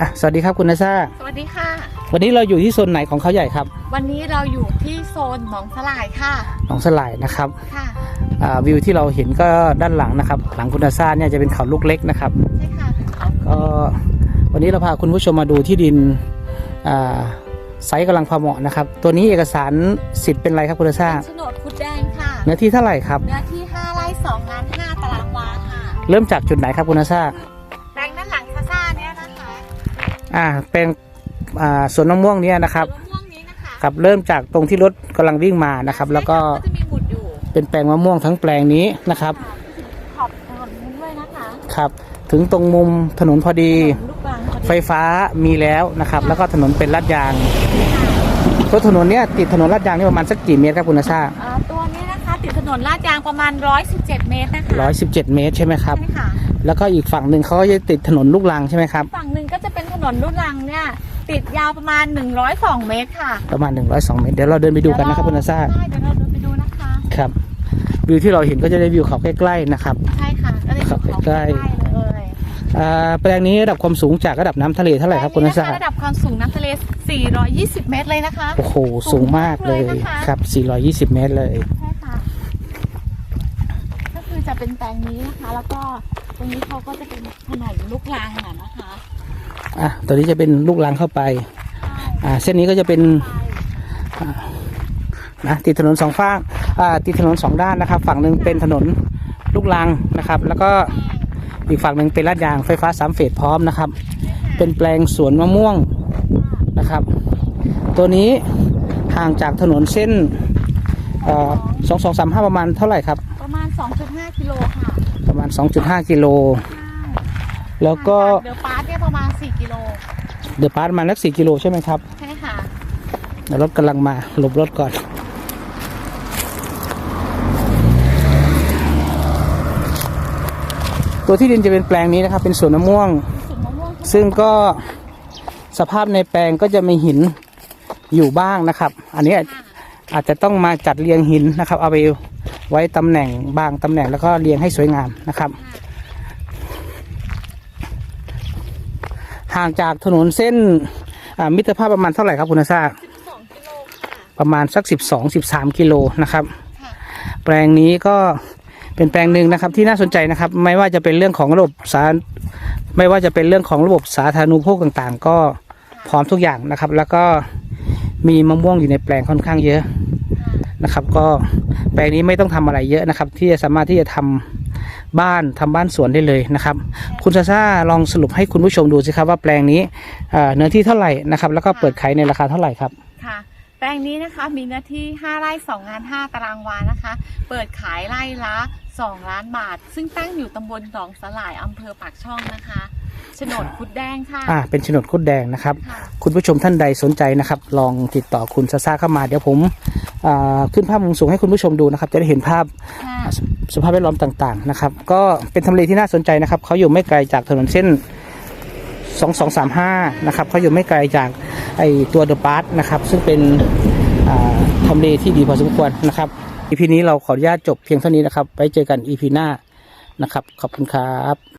อะสวัสดีครับคุณนาซาสวัสดีค่ะ วันนี้เราอยู่ที่โซนไหนของเขาใหญ่ครับวันนี้เราอยู่ที่โซนหนองสลายค่ะ หนองสลายนะครับค่ะ อ่าวิวที่เราเห็นก็ด้านหลังนะครับ หลังคุณนาซาเนี่ยจะเป็นเขาลูกเล็กนะครับ ใช่ค่ะก็วันนี้เราพาคุณผู้ชมมาดูที่ดินอ่าไซส์กำลังพอเหมาะนะครับ ตัวนี้เอกสารสิทธิ์เป็นอะไรครับคุณนาซาโฉนดคุดแดงค่ะ เนื้อที่เท่าไหร่ครับ เนื้อที่ 5 ไร่2งาน 5 ตารางวาค่ะ เริ่มจากจุดไหนครับคุณนาซา อ่าเป็นอ่าสวนมะม่วงเนี่ยนะครับ มะม่วงนี้นะคะกับเริ่มจากตรงที่รถกำลังวิ่งมานะครับ แล้วก็ใช่ค่ะจะมีหมุดอยู่เป็นแปลงมะม่วงทั้งแปลงนี้นะครับขอบถนนนี้ด้วยนะคะครับ ถึงตรงมุมถนนพอดีถนนลูกรังพอดีไฟฟ้ามีแล้วนะครับ แล้วก็ถนนเป็นลาดยางตัวถนนเนี้ยติดถนนลาดยางนี่ประมาณสักกี่เมตรครับคุณนาซาอ่าตัวนี้นะคะติดถนนลาดยางประมาณ 117 เมตรนะคะร้อยสิบเจ็ดเมตรใช่ไหมครับ ใช่ค่ะแล้วก็อีกฝั่งหนึ่งเขาก็จะติดถนนลูกรังใช่ไหมครับ ฝั่งห นึ่งก็จะเป็นถนนลูกรังเนี่ย ติดยาวประมาณ 102 เมตรค่ะประมาณ 102 เมตร เดี๋ยวเราเดินไปดูกันนะครับคุณนาซาได้เดี๋ยวเราเดินไปดูนะคะ ครับ วิวที่เราเห็นก็จะได้วิวเขาใกล้ๆนะครับ ใช่ค่ะก็เลยครับเขาใกล้เลยอ่าแปลงนี้ระดับความสูงจากระดับน้ำทะเลเท่าไหร่ครับคุณนาซาระดับความสูงน้ำทะเล 420 เมตรเลยนะคะ โอ้โห สูงมากเลยสูงมากเลยนะคะครับ 420 เมตรเลย ใช่ค่ะ ก็คือจะเป็นแปลงนี้นะคะ แล้วก็ตรงนี้เขาก็จะเป็นถนนลูกรังอะนะคะ อะตัวนี้จะเป็นลูกรังเข้าไป อ่า เส้นนี้ก็จะเป็นนะติดถนนสองฝั่งอ่าติดถนนสองด้านนะครับ ฝั่งหนึ่งเป็นถนนลูกรังนะครับ แล้วก็อีกฝั่งหนึ่งเป็นลาดยางไฟฟ้าสามเฟสพร้อมนะครับ เป็นแปลงสวนมะม่วงนะครับ ตัวนี้ห่างจากถนนเส้นสองสองสามห้าประมาณเท่าไหร่ครับ ประมาณ2.5กิโลค่ะ ประมาณ2.5กิโล แล้วก็เดอะปาร์คเนี่ยประมาณ 4 กิโล เดอะพาร์ตมานักสี่กิโลใช่ไหมครับใช่ค่ะเดี๋ยวรถกำลังมาหลบรถก่อน ตัวที่ดินจะเป็นแปลงนี้นะครับ เป็นสวนมะม่วงสวนมะม่วงซึ่งก็สภาพในแปลงก็จะมีหินอยู่บ้างนะครับ อันนี้ค่ะอาจจะต้องมาจัดเรียงหินนะครับ เอาไปไว้ตำแหน่งบางตำแหน่งแล้วก็เรียงให้สวยงามนะครับ ห่างจากถนนเส้นอ่ามิตรภาพประมาณเท่าไหร่ครับคุณอาซา12กิโลค่ะประมาณสัก 12 13 กิโลนะครับค่ะแปลงนี้ก็เป็นแปลงหนึ่งนะครับที่น่าสนใจนะครับ ไม่ว่าจะเป็นเรื่องของระบบสาไม่ว่าจะเป็นเรื่องของระบบสาธารณูปโภคต่างๆ ก็พร้อมทุกอย่างนะครับ แล้วก็มีมะม่วงอยู่ในแปลงค่อนข้างเยอะนะครับ ก็แปลงนี้ไม่ต้องทำอะไรเยอะนะครับ ที่จะสามารถที่จะทำ บ้านทำบ้านสวนได้เลยนะครับ คุณซาซ่าลองสรุปให้คุณผู้ชมดูสิครับว่าแปลงนี้เอ่อเนื้อที่เท่าไหร่นะครับ แล้วก็เปิดขายในราคาเท่าไหร่ครับค่ะแปลงนี้นะคะมีเนื้อที่ 5 ไร่2งาน 5 ตารางวานะคะ เปิดขายไร่ละ 2 ล้านบาท ซึ่งตั้งอยู่ตำบลหนองสลายอำเภอปากช่องนะคะ โฉนดคุดแดงค่ะ อ่าเป็นโฉนดคุดแดงนะครับค่ะคุณผู้ชมท่านใดสนใจนะครับ ลองติดต่อคุณซาซาเข้ามาเดี๋ยวผมอ่าขึ้นภาพมุมสูงให้คุณผู้ชมดูนะครับ จะได้เห็นภาพค่ะสสภาพแวดล้อมต่างๆนะครับ ก็เป็นทำเลที่น่าสนใจนะครับเขาอยู่ไม่ไกลจากถนนเส้น 2235 นะครับเขาอยู่ไม่ไกลจากไอตัวเดอะพาร์ทนะครับ ซึ่งเป็นอ่าทำเลที่ดีพอสมควรนะครับ EP นี้เราขออนุญาตจบเพียงเท่านี้นะครับ ไว้เจอกัน EP หน้านะครับ ขอบคุณครับ